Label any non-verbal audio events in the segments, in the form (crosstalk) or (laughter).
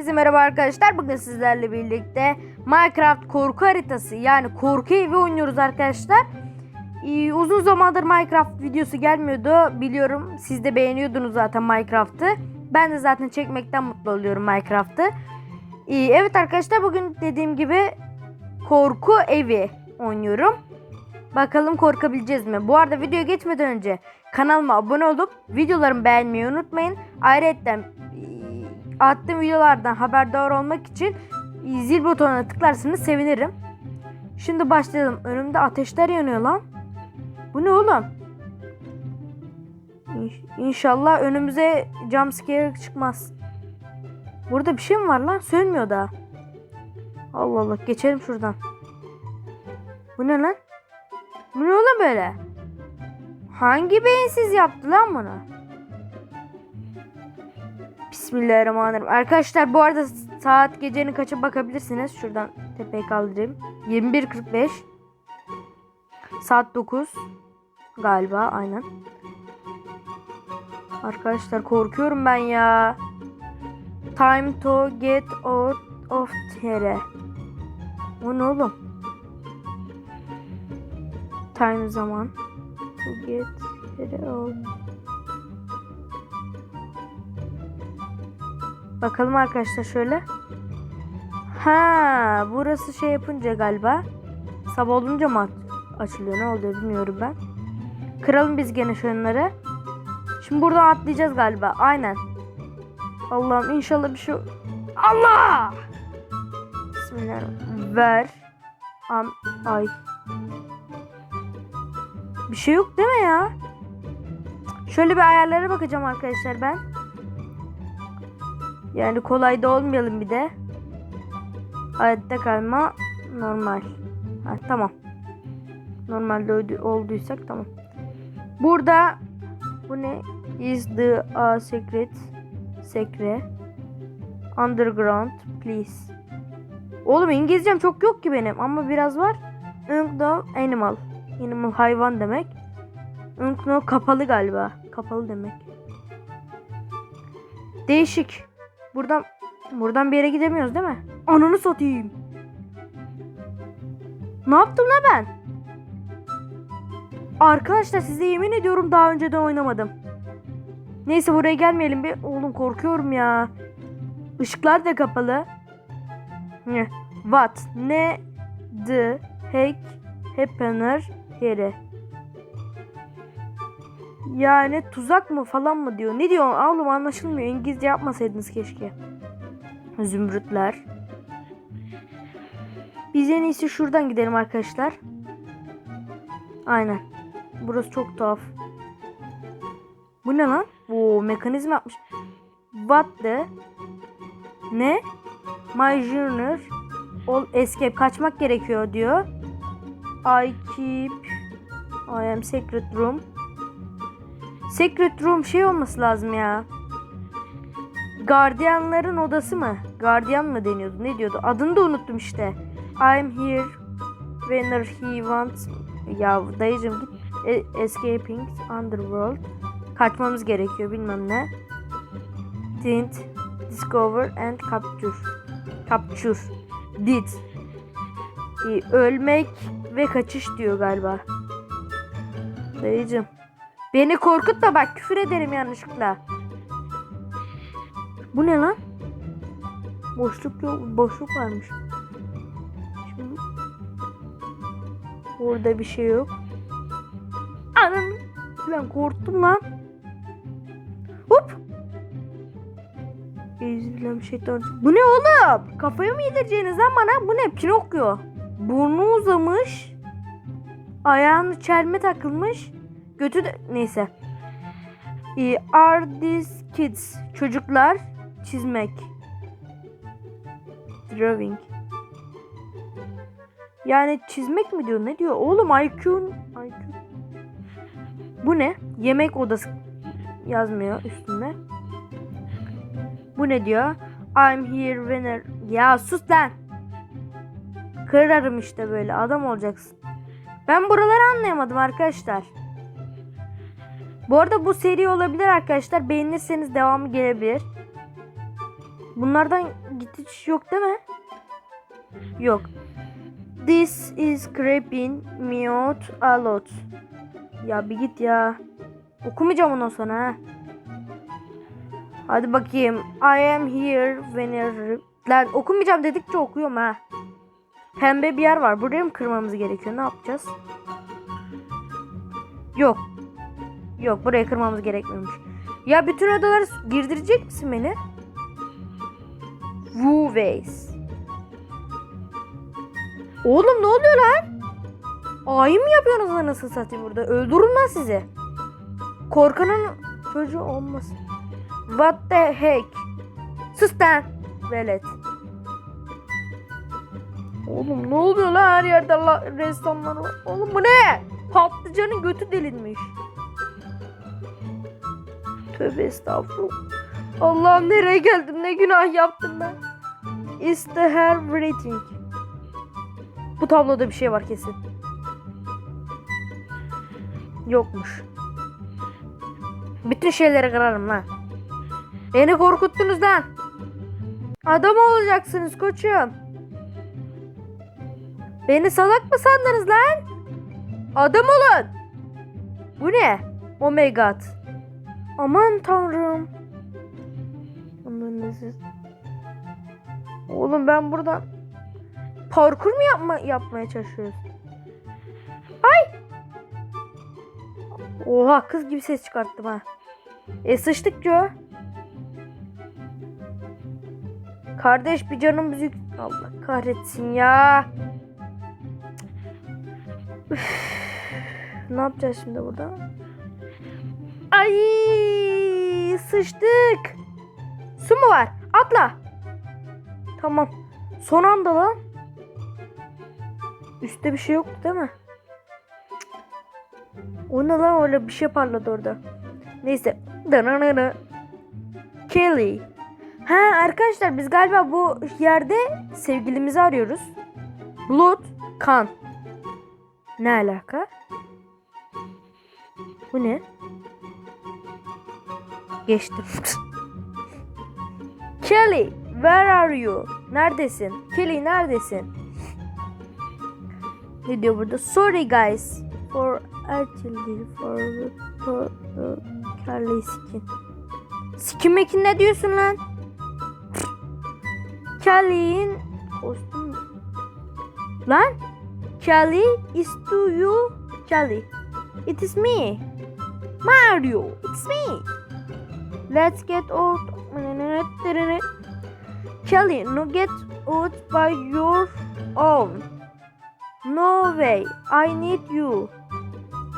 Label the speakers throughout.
Speaker 1: Herkese merhaba arkadaşlar. Bugün sizlerle birlikte Minecraft korku haritası yani korku evi oynuyoruz arkadaşlar. Ee, uzun zamandır Minecraft videosu gelmiyordu. Biliyorum siz de beğeniyordunuz zaten Minecraft'ı. Ben de zaten çekmekten mutlu oluyorum Minecraft'ı. Ee, evet arkadaşlar bugün dediğim gibi korku evi oynuyorum. Bakalım korkabileceğiz mi? Bu arada videoya geçmeden önce kanalıma abone olup videolarımı beğenmeyi unutmayın. Ayrıca attığım videolardan haberdar olmak için zil butonuna tıklarsanız sevinirim. Şimdi başlayalım. Önümde ateşler yanıyor lan. Bu ne oğlum? İnş- İnşallah önümüze jumpscare çıkmaz. Burada bir şey mi var lan? Sönmüyor daha. Allah Allah geçelim şuradan. Bu ne lan? Bu ne oğlum böyle? Hangi beyinsiz yaptı lan bunu? Bismillahirrahmanirrahim. Arkadaşlar bu arada saat gecenin kaça bakabilirsiniz. Şuradan tepeye kaldırayım. 21.45. Saat 9. Galiba aynen. Arkadaşlar korkuyorum ben ya. Time to get out of here. O ne oğlum? Time zaman. To get out. Bakalım arkadaşlar şöyle. Ha, burası şey yapınca galiba. Sabah olunca mı aç- açılıyor? Ne oluyor bilmiyorum ben. Kıralım biz gene şunları. Şimdi buradan atlayacağız galiba. Aynen. Allah'ım inşallah bir şey... Allah! Bismillahirrahmanirrahim. Ver. Am ay. Bir şey yok değil mi ya? Şöyle bir ayarlara bakacağım arkadaşlar ben. Yani kolay da olmayalım bir de. Hayatta kalma normal. Ha, tamam. Normalde olduysak tamam. Burada bu ne? Is the a secret secret underground please. Oğlum İngilizcem çok yok ki benim ama biraz var. Unknown animal. Animal hayvan demek. Unknown kapalı galiba. Kapalı demek. Değişik. Buradan buradan bir yere gidemiyoruz değil mi? Ananı satayım. Ne yaptım la ben? Arkadaşlar size yemin ediyorum daha önceden oynamadım. Neyse buraya gelmeyelim bir. Oğlum korkuyorum ya. Işıklar da kapalı. What? Ne? The heck happener here? Yani tuzak mı falan mı diyor. Ne diyor oğlum anlaşılmıyor. İngilizce yapmasaydınız keşke. Zümrütler. Biz en iyisi şuradan gidelim arkadaşlar. Aynen. Burası çok tuhaf. Bu ne lan? Oo mekanizma yapmış. What the? Ne? My journey all escape. Kaçmak gerekiyor diyor. I keep I am secret room. Secret room şey olması lazım ya. Gardiyanların odası mı? Gardiyan mı deniyordu? Ne diyordu? Adını da unuttum işte. I'm here whenever he wants. Ya dayıcım git. E- escaping underworld. Kaçmamız gerekiyor bilmem ne. Didn't discover and capture. Capture. Did. Ee, ölmek ve kaçış diyor galiba. Dayıcım. Beni korkutma bak küfür ederim yanlışlıkla. Bu ne lan? Boşluk yok, boşluk varmış. Şimdi Orada bir şey yok. Anam ben korktum lan. Hop. Euzubillahimineşşeytanirracim. Bu ne oğlum? Kafayı mı yedireceğiniz lan bana? Bu ne? Pinokyo. Burnu uzamış. Ayağını çelme takılmış. Götü de... Neyse. Ee, Are these kids? Çocuklar çizmek. Drawing. Yani çizmek mi diyor? Ne diyor? Oğlum IQ'un... IQ. Bu ne? Yemek odası yazmıyor üstünde. Bu ne diyor? I'm here winner. Ya sus lan. Kırarım işte böyle. Adam olacaksın. Ben buraları anlayamadım arkadaşlar. Bu arada bu seri olabilir arkadaşlar. Beğenirseniz devamı gelebilir. Bunlardan gidiş yok değil mi? Yok. This is creeping me out a lot. Ya bir git ya. Okumayacağım ondan sonra ha. Hadi bakayım. I am here when I... Lan okumayacağım dedikçe okuyorum ha. Pembe bir yer var. Buraya mı kırmamız gerekiyor? Ne yapacağız? Yok. Yok buraya kırmamız gerekmiyormuş. Ya bütün odaları girdirecek misin beni? Wu Ways. Oğlum ne oluyor lan? Ay mı yapıyorsunuz lan nasıl satayım burada? Öldürün lan sizi. Korkanın çocuğu olmasın. What the heck? Sus lan. Velet. Oğlum ne oluyor lan her yerde la ressamlar var. Oğlum bu ne? Patlıcanın götü delinmiş. Tövbe estağfurullah. Allah'ım nereye geldim ne günah yaptım ben. Is the hair breathing? Bu tabloda bir şey var kesin. Yokmuş. Bütün şeyleri kırarım lan. Beni korkuttunuz lan. Adam olacaksınız koçum. Beni salak mı sandınız lan? Adam olun. Bu ne? Oh my god. Aman tanrım. Oğlum ben buradan parkur mu yapma, yapmaya çalışıyoruz? Ay! Oha kız gibi ses çıkarttım ha. E sıçtık Joe. Kardeş bir canım müzik. Allah kahretsin ya. Üf. Ne yapacağız şimdi burada? Ay sıçtık. Su mu var? Atla. Tamam. Son anda lan. Üstte bir şey yoktu değil mi? O ne lan öyle bir şey parladı orada. Neyse. Dananana. Kelly. Ha arkadaşlar biz galiba bu yerde sevgilimizi arıyoruz. Blood, kan. Ne alaka? Bu ne? Geçtim. Kelly, where are you? Neredesin? Kelly neredesin? Ne diyor burada? Sorry guys for actually for for the Kelly skin. Skin mekin ne diyorsun lan? Kelly'in kostüm. Lan? Kelly is to you Kelly. It is me. Mario. It's me. Let's get out. Kelly, no get out by your own. No way. I need you.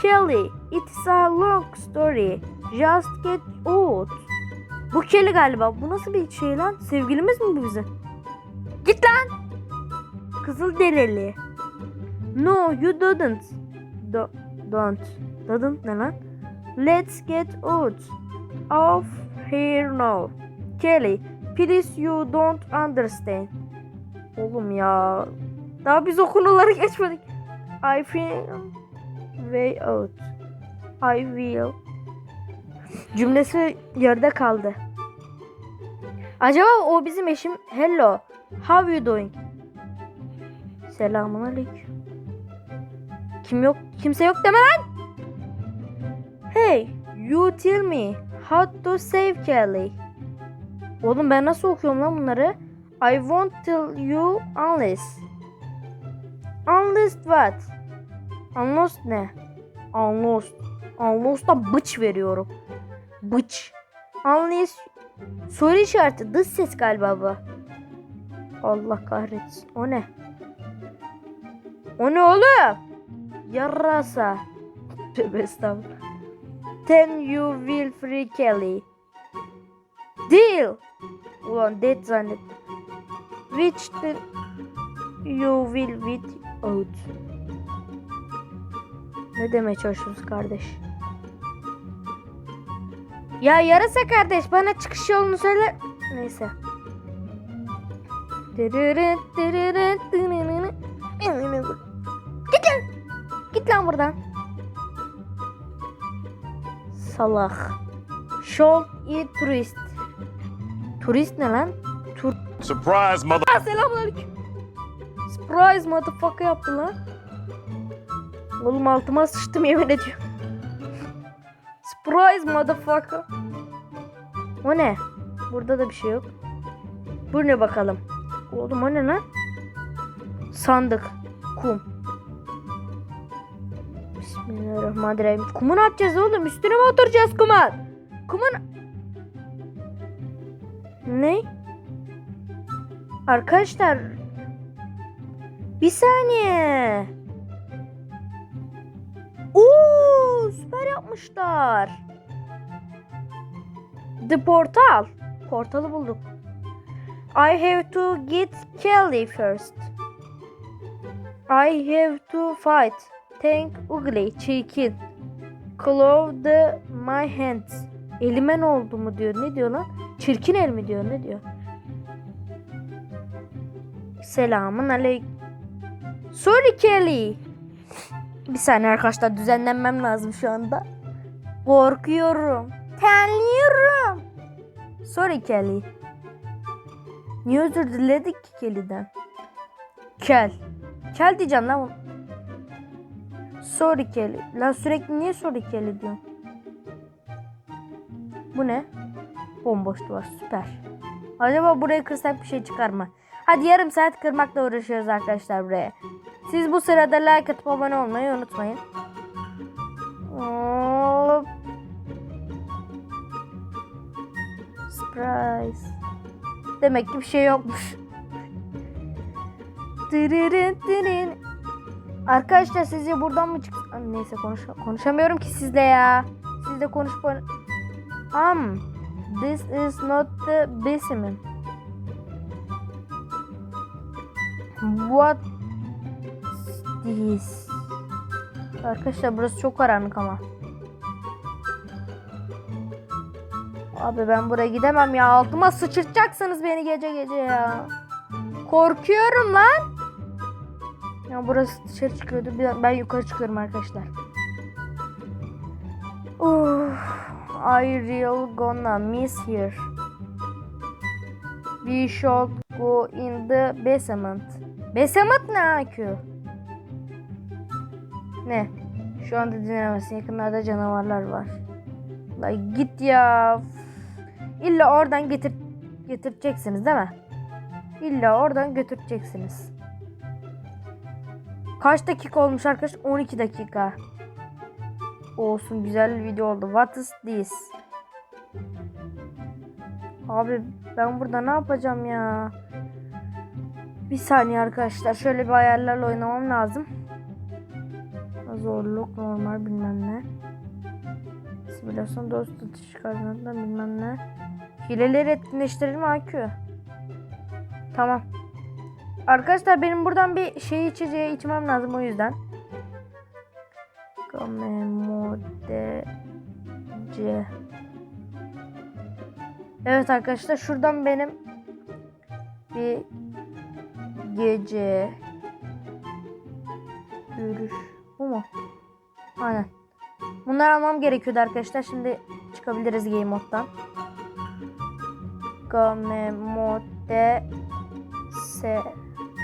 Speaker 1: Kelly, it's a long story. Just get out. Bu Kelly galiba. Bu nasıl bir şey lan? Sevgilimiz mi bu bizim? Git lan. Kızıl dereli. No, you didn't. Do don't. Didn't ne lan? Let's get out of here now. Kelly, please you don't understand. Oğlum ya. Daha biz o konuları geçmedik. I feel way out. I will. Cümlesi yarıda kaldı. Acaba o bizim eşim hello. How you doing? Selamun aleyküm. Kim yok? Kimse yok deme lan. Hey, you tell me how to save Kelly. Oğlum ben nasıl okuyorum lan bunları? I won't tell you unless. Unless what? Unless ne? Unless. Unless'ta bıç veriyorum. Bıç. Unless. Soru işareti. Dış ses galiba bu. Allah kahretsin. O ne? O ne oğlum? Yarasa. Tövbe estağfurullah. Then you will free Kelly. Deal. Ulan dead zannettim. Which the you will with out. Ne demeye çalışıyorsunuz kardeş? Ya yarasa kardeş bana çıkış yolunu söyle. Neyse. Git lan. Git lan buradan. Salak. Show it turist. Turist ne lan?
Speaker 2: Surprise, mother.
Speaker 1: Aa, Selamünaleyküm. Surprise motherfucker yaptı lan. Oğlum altıma sıçtım yemin ediyorum. Surprise motherfucker. O ne? Burada da bir şey yok. Bu ne bakalım? Oğlum o ne lan? Sandık. Kum. Bismillahirrahmanirrahim. Kumu ne yapacağız oğlum? Üstüne mi oturacağız kumun? Kumun... Ne? Arkadaşlar bir saniye. Oo, süper yapmışlar. The Portal. Portalı bulduk. I have to get Kelly first. I have to fight. Tank ugly, çirkin. Claw my hands. Elime ne oldu mu diyor. Ne diyor lan? Çirkin el mi diyor. Ne diyor? Selamun aleyküm. Sorry Kelly. Bir saniye arkadaşlar düzenlenmem lazım şu anda. Korkuyorum. Terliyorum. Sorry Kelly. Niye özür diledik ki Kelly'den? Kel. Kel diyeceğim lan. Sorry Kelly. Lan sürekli niye sorry Kelly diyorsun? Bu ne? Bomboş duvar süper. Acaba buraya kırsak bir şey çıkar mı? Hadi yarım saat kırmakla uğraşıyoruz arkadaşlar buraya. Siz bu sırada like atıp abone olmayı unutmayın. Hop. Surprise. Demek ki bir şey yokmuş. (laughs) Arkadaşlar sizce buradan mı çık? Neyse konuş konuşamıyorum ki sizle ya. Siz de konuşup Um, this is not the basement. What this? Arkadaşlar burası çok karanlık ama. Abi ben buraya gidemem ya. Altıma sıçırtacaksınız beni gece gece ya. Korkuyorum lan. Ya burası dışarı çıkıyordu. Ben yukarı çıkıyorum arkadaşlar. Uf, I real gonna miss here. We should go in the basement. Basement ne AQ? Ne? Şu anda dinlenemezsin. Yakınlarda canavarlar var. La git ya. İlla oradan getir getireceksiniz değil mi? İlla oradan götüreceksiniz. Kaç dakika olmuş arkadaş? 12 dakika. Olsun güzel bir video oldu. What is this? Abi ben burada ne yapacağım ya? Bir saniye arkadaşlar. Şöyle bir ayarlarla oynamam lazım. Zorluk normal bilmem ne. Simülasyon dost atış kazanında bilmem ne. Hileleri etkinleştirir mi AQ? Tamam. Arkadaşlar benim buradan bir şey içeceği içmem lazım o yüzden. Gamemode C. Evet arkadaşlar şuradan benim bir gece görüş. Bu mu? Aynen. Bunları almam gerekiyordu arkadaşlar. Şimdi çıkabiliriz game moddan. Game mode S.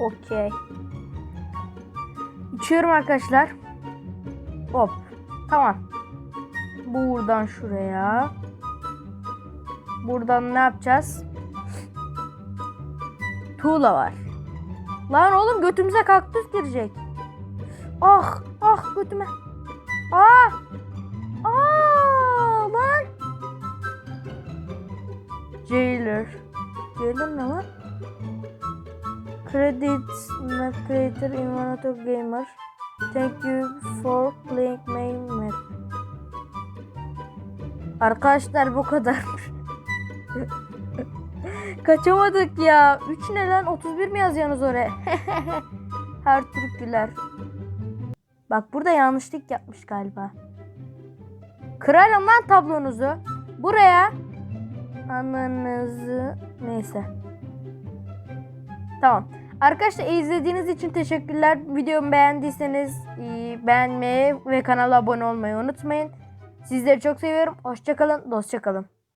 Speaker 1: Okey. İçiyorum arkadaşlar. Hop. Tamam. Buradan şuraya. Buradan ne yapacağız? Tuğla var. Lan oğlum götümüze kaktüs girecek. Ah ah götüme. Ah. Ah lan. Jailer. Jailer ne lan? Credits Creator Inventor Gamer. Thank you for playing my map. Arkadaşlar bu kadar. (laughs) Kaçamadık ya. 3 ne lan? 31 mi yazıyorsunuz oraya? (laughs) Her Türk güler. Bak burada yanlışlık yapmış galiba. Kırarım lan tablonuzu. Buraya. Ananızı. Neyse. Tamam. Arkadaşlar izlediğiniz için teşekkürler. Videomu beğendiyseniz e, beğenmeyi ve kanala abone olmayı unutmayın. Sizleri çok seviyorum. Hoşçakalın, dostça kalın.